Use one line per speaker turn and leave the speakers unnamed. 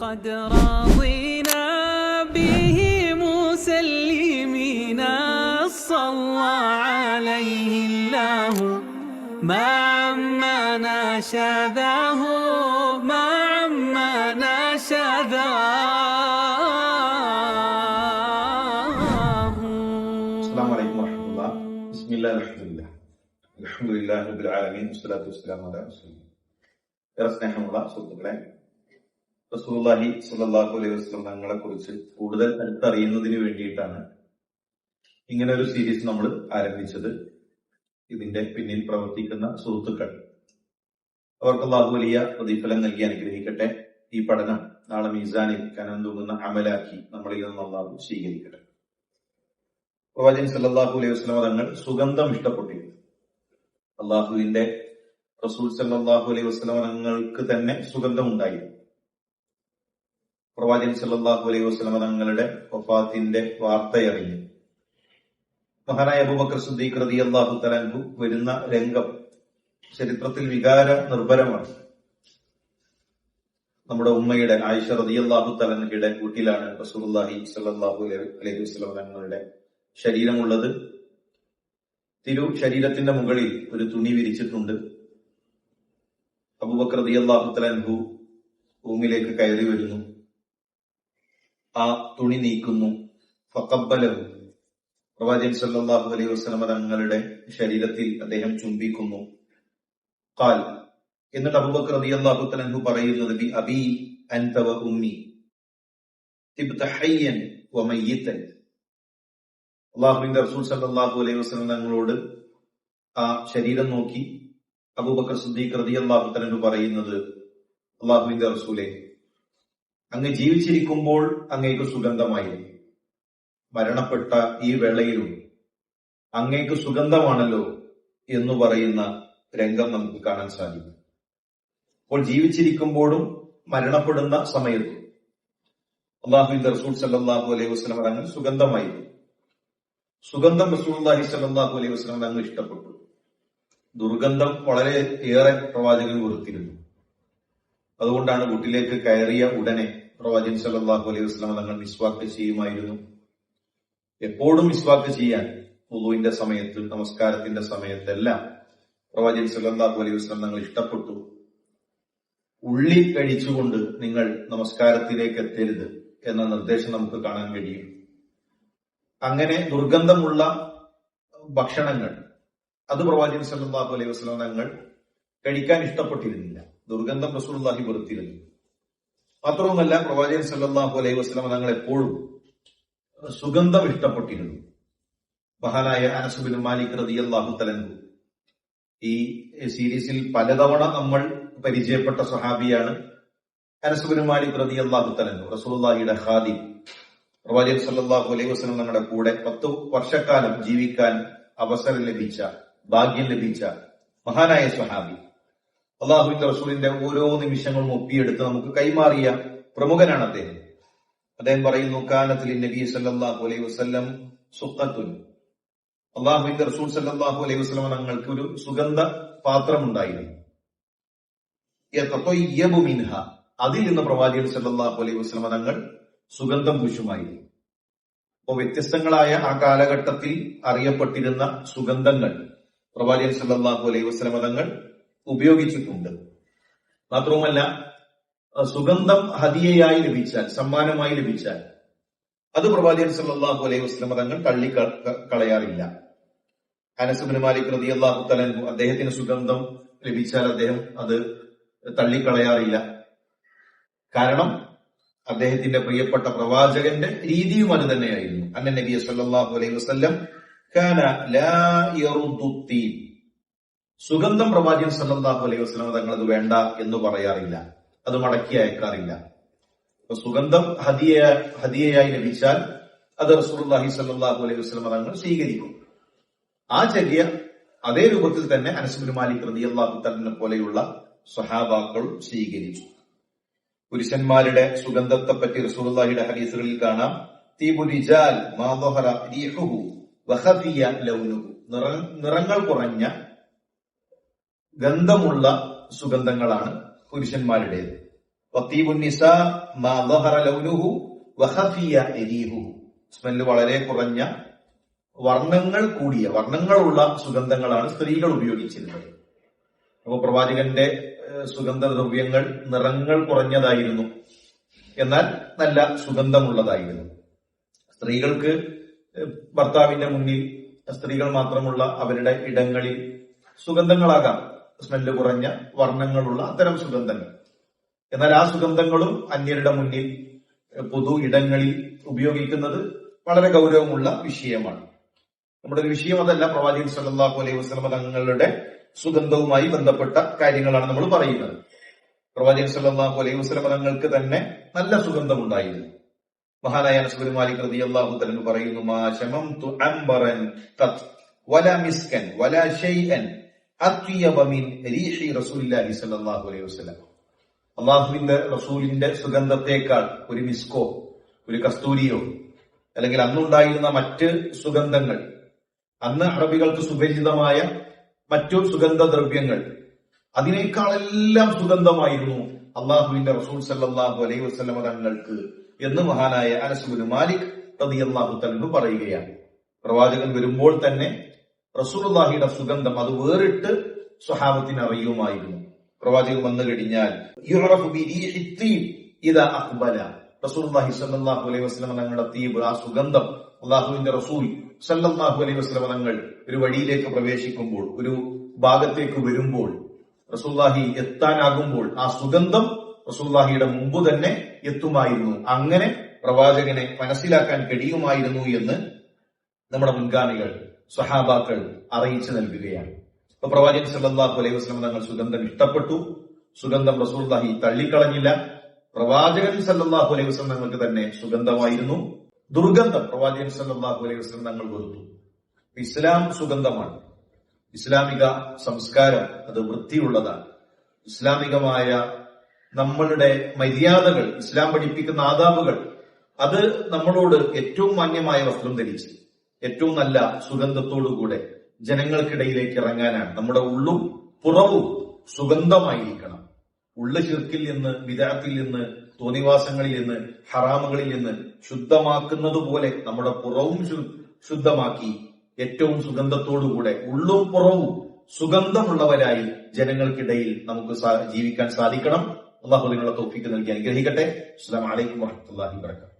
قد رضينا به مسلمين صلى عليه الله مع ما شذاه مع ما شذاه
അസ്സാം വലൈക്കും വറഹമുല്ല ബിസ്മില്ലാ അലഹമില്ല അലഹമുല്ലാ റബ്ബിൽ ആലമീൻ വസ്സലാത്തു വസ്സലാമു അലാ റസൂലില്ലാഹ് ഏറെ സ്നേഹമുള്ള സുഹൃത്തുക്കളെ റസൂലുള്ളാഹി സ്വല്ലല്ലാഹു അലൈഹി വസ്ലം തങ്ങളെ കുറിച്ച് കൂടുതൽ അടുത്തറിയുന്നതിന് വേണ്ടിയിട്ടാണ് ഇങ്ങനെ ഒരു സീരീസ് നമ്മൾ ആരംഭിച്ചത്. ഇതിന്റെ പിന്നിൽ പ്രവർത്തിക്കുന്ന സുഹൃത്തുക്കൾ. അവർക്ക് അള്ളാഹു വലിയ പ്രതിഫലം നൽകി അനുഗ്രഹിക്കട്ടെ. ഈ പഠനം നാളെ മീസാനിൽ കനം തൂങ്ങുന്ന അമലാക്കി നമ്മളിൽ നിന്ന് അള്ളാഹു സ്വീകരിക്കട്ടെ. പ്രവാചകൻ സല്ലാഹു അലൈഹി വസ്ലം തങ്ങൾ സുഗന്ധം ഇഷ്ടപ്പെട്ടിരുന്നു. അള്ളാഹുവിന്റെ റസൂൽ സല്ലാഹു അലൈഹി വസ്ലം തങ്ങൾക്ക് തന്നെ സുഗന്ധം ഉണ്ടായിരുന്നു. പ്രവാചകൻ സല്ലല്ലാഹു അലൈഹി വസല്ലം തങ്ങളുടെ വഫാത്തിന്റെ വാർത്തയറിഞ്ഞു. മഹാനായ അബൂബക്കർ സിദ്ദീഖ് റളിയല്ലാഹു തആല വരുന്ന രംഗം ചരിത്രത്തിൽ വികാര നിർഭരമാണ്. നമ്മുടെ ഉമ്മയുടെ ആയിഷ റളിയല്ലാഹു തആലയുടെ വീട്ടിലാണ് റസൂലുള്ളാഹി സല്ലാഹു അലൈഹി വസല്ലം തങ്ങളുടെ ശരീരമുള്ളത്. തിരു ശരീരത്തിന്റെ മുകളിൽ ഒരു തുണി വിരിച്ചിട്ടുണ്ട്. അബൂബക്കർ റളിയല്ലാഹു തആലഹു റൂമിലേക്ക് കയറി വരുന്നു. ആ തുണി നീക്കുന്നു. ഫക്കബലവും പ്രവാചകൻ സല്ലല്ലാഹു അലൈഹി വസല്ലം തങ്ങളുടെ ശരീരത്തിൽ അദ്ദേഹം ചുംബിക്കുന്നു. ഖാൽ. എന്നിട്ട് അബൂബക്കർ റളിയല്ലാഹു തആലഹു പറയുന്നത് ബി അബി അൻത വ ഉമ്മി. അള്ളാഹുവിന്റെ റസൂൽ സല്ലല്ലാഹു അലൈഹി വസല്ലം തങ്ങളോട് ആ ശരീരം നോക്കി അബൂബക്കർ സിദ്ദീഖ് റളിയല്ലാഹു തആല പറയുന്നത് അള്ളാഹുവിന്റെ റസൂലെ അങ്ങ് ജീവിച്ചിരിക്കുമ്പോൾ അങ്ങേക്ക് സുഗന്ധമായിരുന്നു. മരണപ്പെട്ട ഈ വേളയിലും അങ്ങേക്ക് സുഗന്ധമാണല്ലോ എന്ന് പറയുന്ന രംഗം നമുക്ക് കാണാൻ സാധിക്കും. അപ്പോൾ ജീവിച്ചിരിക്കുമ്പോഴും മരണപ്പെടുന്ന സമയത്തും അള്ളാഹുവിന്റെ റസൂൽ സല്ലാഹു അലൈഹി വസ്ലം അങ്ങ് സുഗന്ധമായിരുന്നു. സുഗന്ധം റസൂലുള്ളാഹി സല്ലാഹു അലൈഹി വസ്ലം അങ്ങ് ഇഷ്ടപ്പെട്ടു. ദുർഗന്ധം വളരെ ഏറെ പ്രവാചകൻ വെറുത്തിരുന്നു അതുകൊണ്ടാണ് വീട്ടിലേക്ക് കയറിയ ഉടനെ പ്രവാചകൻ സല്ലാഹു അലൈഹി വസല്ലം തങ്ങൾ മിസ്വാക്ക് ചെയ്യുമായിരുന്നു. എപ്പോഴും മിസ്വാക്ക് ചെയ്യാൻ ഉദുവിന്റെ സമയത്ത് നമസ്കാരത്തിന്റെ സമയത്തെല്ലാം പ്രവാചകൻ സല്ലാഹു അലൈഹി വസല്ലം തങ്ങൾ ഇഷ്ടപ്പെട്ടു. ഉള്ളി കഴിച്ചുകൊണ്ട് നിങ്ങൾ നമസ്കാരത്തിലേക്ക് എത്തരുത് എന്ന നിർദ്ദേശം നമുക്ക് കാണാൻ കഴിയും. അങ്ങനെ ദുർഗന്ധമുള്ള ഭക്ഷണങ്ങൾ അത് പ്രവാചകൻ സല്ലാഹു അലൈഹി വസല്ലം തങ്ങൾ കഴിക്കാൻ ഇഷ്ടപ്പെട്ടിരുന്നില്ല. ദുർഗന്ധം റസൂലുള്ളാഹി വെറുത്തിരുന്നു. മാത്രവുമല്ല പ്രവാചകൻ സല്ലാഹു അലൈഹി വസല്ലം തങ്ങൾ എപ്പോഴും സുഗന്ധം ഇഷ്ടപ്പെട്ടിരുന്നു. മഹാനായ അനസുബിൻ മാലിക് റതി അള്ളാഹു തലങ്കു ഈ സീരീസിൽ പലതവണ നമ്മൾ പരിചയപ്പെട്ട സഹാബിയാണ് അനസുബിൻ മാലിക് റതി അള്ളാഹു തലങ്കു റസൂലുള്ളാഹിയുടെ ഹാദി പ്രവാചകൻ സല്ലാഹു അലൈഹി വസ്ലം തങ്ങളുടെ കൂടെ പത്ത് വർഷക്കാലം ജീവിക്കാൻ അവസരം ലഭിച്ച ഭാഗ്യം ലഭിച്ച മഹാനായ സ്വഹാബി അള്ളാഹുവിന്റെ റസൂലിന്റെ ഓരോ നിമിഷങ്ങളും ഒപ്പിയെടുത്ത് നമുക്ക് കൈമാറിയ പ്രമുഖനാണ് അദ്ദേഹം. അദ്ദേഹം പറയുന്നു കാനത്തിൽ നബി സല്ലാഹു അലൈഹി വസ്ലം സുഖത്തുൻ. അള്ളാഹുവിന്റെ റസൂൽ സല്ലാഹു അലൈഹി വസ്ലം തങ്ങൾക്ക് ഒരു സുഗന്ധ പാത്രമുണ്ടായിരുന്നു. മിൻഹ. അതിൽ നിന്ന് പ്രവാചകൻ സല്ലാഹു അലൈഹി വസ്ലം തങ്ങൾ സുഗന്ധം പുഷുമായിരുന്നു അപ്പോൾ വ്യത്യസ്തങ്ങളായ ആ കാലഘട്ടത്തിൽ അറിയപ്പെട്ടിരുന്ന സുഗന്ധങ്ങൾ പ്രവാചകൻ സല്ലാഹു അലൈഹി വസ്ലം തങ്ങൾ ഉപയോഗിച്ചിട്ടുണ്ട്. മാത്രവുമല്ല സുഗന്ധം ഹതിയയായി ലഭിച്ചാൽ സമ്മാനമായി ലഭിച്ചാൽ അത് പ്രവാചകൻ സല്ലാഹു അലൈഹി വസല്ലം തങ്ങൾ തള്ളി കളയാറില്ല. അനസുബിൻ മാലിക് റതി അള്ളാഹു തലൻഹു അദ്ദേഹത്തിന് സുഗന്ധം ലഭിച്ചാൽ അദ്ദേഹം അത് തള്ളിക്കളയാറില്ല. കാരണം അദ്ദേഹത്തിന്റെ പ്രിയപ്പെട്ട പ്രവാചകന്റെ രീതിയും അത് തന്നെയായിരുന്നു. അന്ന നബി സല്ലല്ലാഹു അലൈഹി വസല്ലം സുഗന്ധം പ്രവാചകൻ സല്ലാഹു അലൈഹി വസല്ലം തങ്ങളത് വേണ്ട എന്ന് പറയാറില്ല. അത് മടക്കി അയക്കാറില്ല. സുഗന്ധം ഹദിയ ഹദിയയായി ലഭിച്ചാൽ അത് റസൂലുള്ളാഹി സല്ലാഹു അലൈഹി വസല്ലം തങ്ങൾ സ്വീകരിക്കും. ആ ചര്യ അതേ രൂപത്തിൽ തന്നെ അനസുബിൻ മാലിക് റളിയല്ലാഹു തലിനെ പോലെയുള്ള സ്വഹാബാക്കൾ സ്വീകരിച്ചു. പുരുഷന്മാരുടെ സുഗന്ധത്തെ പറ്റി റസൂർഹിയുടെ ഹദീസുകളിൽ കാണാം. തീബു റിജാൽ മാ ളഹറ റീഹുഹു വഖഫിയ ലൗനുഹു. നിറ- നിറങ്ങൾ കുറഞ്ഞ ഗന്ധമുള്ള സുഗന്ധങ്ങളാണ് പുരുഷന്മാരുടേത്. സ്മെൽ വളരെ കുറഞ്ഞ വർണങ്ങൾ കൂടിയ വർണങ്ങളുള്ള സുഗന്ധങ്ങളാണ് സ്ത്രീകൾ ഉപയോഗിച്ചിരുന്നത്. അപ്പോൾ പ്രവാചകന്റെ സുഗന്ധദ്രവ്യങ്ങൾ നിറങ്ങൾ കുറഞ്ഞതായിരുന്നു. എന്നാൽ നല്ല സുഗന്ധമുള്ളതായിരുന്നു. സ്ത്രീകൾക്ക് ഭർത്താവിന്റെ മുന്നിൽ സ്ത്രീകൾ മാത്രമുള്ള അവരുടെ ഇടങ്ങളിൽ സുഗന്ധങ്ങളാകാം. സ്മെല്ല് കുറഞ്ഞ വർണങ്ങളുള്ള അത്തരം സുഗന്ധങ്ങൾ. എന്നാൽ ആ സുഗന്ധങ്ങളും അന്യരുടെ മുന്നിൽ പൊതു ഇടങ്ങളിൽ ഉപയോഗിക്കുന്നത് വളരെ ഗൗരവമുള്ള വിഷയമാണ്. നമ്മുടെ ഒരു വിഷയം അതല്ല. പ്രവാചകൻ സല്ലല്ലാഹു അലൈഹി വസ്ലമ തങ്ങളുടെ സുഗന്ധവുമായി ബന്ധപ്പെട്ട കാര്യങ്ങളാണ് നമ്മൾ പറയുന്നത്. പ്രവാചകൻ സല്ലല്ലാഹു അലൈഹി വസ്ലമ തങ്ങൾക്ക് തന്നെ നല്ല സുഗന്ധമുണ്ടായിരുന്നു. മഹാനായ അനസ് മാലിക് റളിയല്ലാഹു തലന് പറയുന്നു മാ ശമംതു അംബറൻ തത് വല മിസ്കൻ വല ഷൈഅൻ അള്ളാഹുവിന്റെ റസൂലിന്റെ സുഗന്ധത്തെക്കാൾ ഒരു മിസ്കോ ഒരു കസ്തൂരിയോ അല്ലെങ്കിൽ അന്നുണ്ടായിരുന്ന മറ്റ് സുഗന്ധങ്ങൾ അന്ന് അറബികൾക്ക് സുപരിചിതമായ മറ്റു സുഗന്ധദ്രവ്യങ്ങൾ അതിനേക്കാളെല്ലാം സുഗന്ധമായിരുന്നു അള്ളാഹുവിന്റെ റസൂൽ സല്ലാഹു അലൈഹി വസ്ലമ തങ്ങൾക്ക് എന്ന് മഹാനായ അനസുബുൽ മാലിക് റളിയല്ലാഹു തലു പറയുകയാണ്. പ്രവാചകൻ വരുമ്പോൾ തന്നെ റസൂലുള്ളാഹിയുടെ സുഗന്ധം അത് വേറിട്ട് സ്വഹാബത്തിന് അറിയുമായിരുന്നു. പ്രവാചകൻ വന്നു കഴിഞ്ഞാൽ അഖ്ബല. റസൂലുള്ളാഹി സ്വല്ലല്ലാഹു അലൈഹി വസല്ലം തങ്ങളുടെ തീബ് ആ സുഗന്ധം അള്ളാഹുവിന്റെ റസൂൽ സല്ലാഹു അലൈഹി വസല്ലം തങ്ങൾ ഒരു വഴിയിലേക്ക് പ്രവേശിക്കുമ്പോൾ ഒരു ഭാഗത്തേക്ക് വരുമ്പോൾ റസൂല്ലാഹി എത്താനാകുമ്പോൾ ആ സുഗന്ധം റസൂല്ലാഹിയുടെ മുമ്പ് തന്നെ എത്തുമായിരുന്നു. അങ്ങനെ പ്രവാചകനെ മനസ്സിലാക്കാൻ കഴിയുമായിരുന്നു എന്ന് നമ്മുടെ മുൻഗാമികൾ സ്വഹാബാക്കൾ അറിയിച്ചു നൽകുകയാണ്. അപ്പൊ പ്രവാചകൻ സല്ലാഹു അലൈഹി വസ്ലം തങ്ങൾ സുഗന്ധം ഇഷ്ടപ്പെട്ടു. സുഗന്ധം റസൂർദാഹി തള്ളിക്കളഞ്ഞില്ല. പ്രവാചകൻ സല്ലാഹു അലൈഹി വസ്ലം തങ്ങൾക്ക് തന്നെ സുഗന്ധമായിരുന്നു. ദുർഗന്ധം പ്രവാചകൻ സല്ലാഹു അലൈഹി വസ്ലം തങ്ങൾ വെറുത്തു. ഇസ്ലാം സുഗന്ധമാണ്. ഇസ്ലാമിക സംസ്കാരം അത് വൃത്തിയുള്ളതാണ്. ഇസ്ലാമികമായ നമ്മളുടെ മര്യാദകൾ ഇസ്ലാം പഠിപ്പിക്കുന്ന ആദാബുകൾ അത് നമ്മളോട് ഏറ്റവും മാന്യമായ വസ്ത്രം ധരിച്ച്. ഏറ്റവും നല്ല സുഗന്ധത്തോടുകൂടെ ജനങ്ങൾക്കിടയിലേക്ക് ഇറങ്ങാനാണ്. നമ്മുടെ ഉള്ളും പുറവും സുഗന്ധമായിരിക്കണം. ഉള്ളു ചിർക്കിൽ നിന്ന് വിദാത്തിൽ നിന്ന് തോന്നിവാസങ്ങളിൽ നിന്ന് ഹറാമുകളിൽ നിന്ന് ശുദ്ധമാക്കുന്നത് പോലെ നമ്മുടെ പുറവും ശുദ്ധമാക്കി ഏറ്റവും സുഗന്ധത്തോടുകൂടെ ഉള്ളും പുറവും സുഗന്ധമുള്ളവരായി ജനങ്ങൾക്കിടയിൽ നമുക്ക് ജീവിക്കാൻ സാധിക്കണം. അള്ളാഹു നിങ്ങളെ തോഫിക്ക് നൽകി അനുഗ്രഹിക്കട്ടെ. അസ്സാം വലൈക്കും വാഹത്തുല്ലാഹി വർക്കാത്തു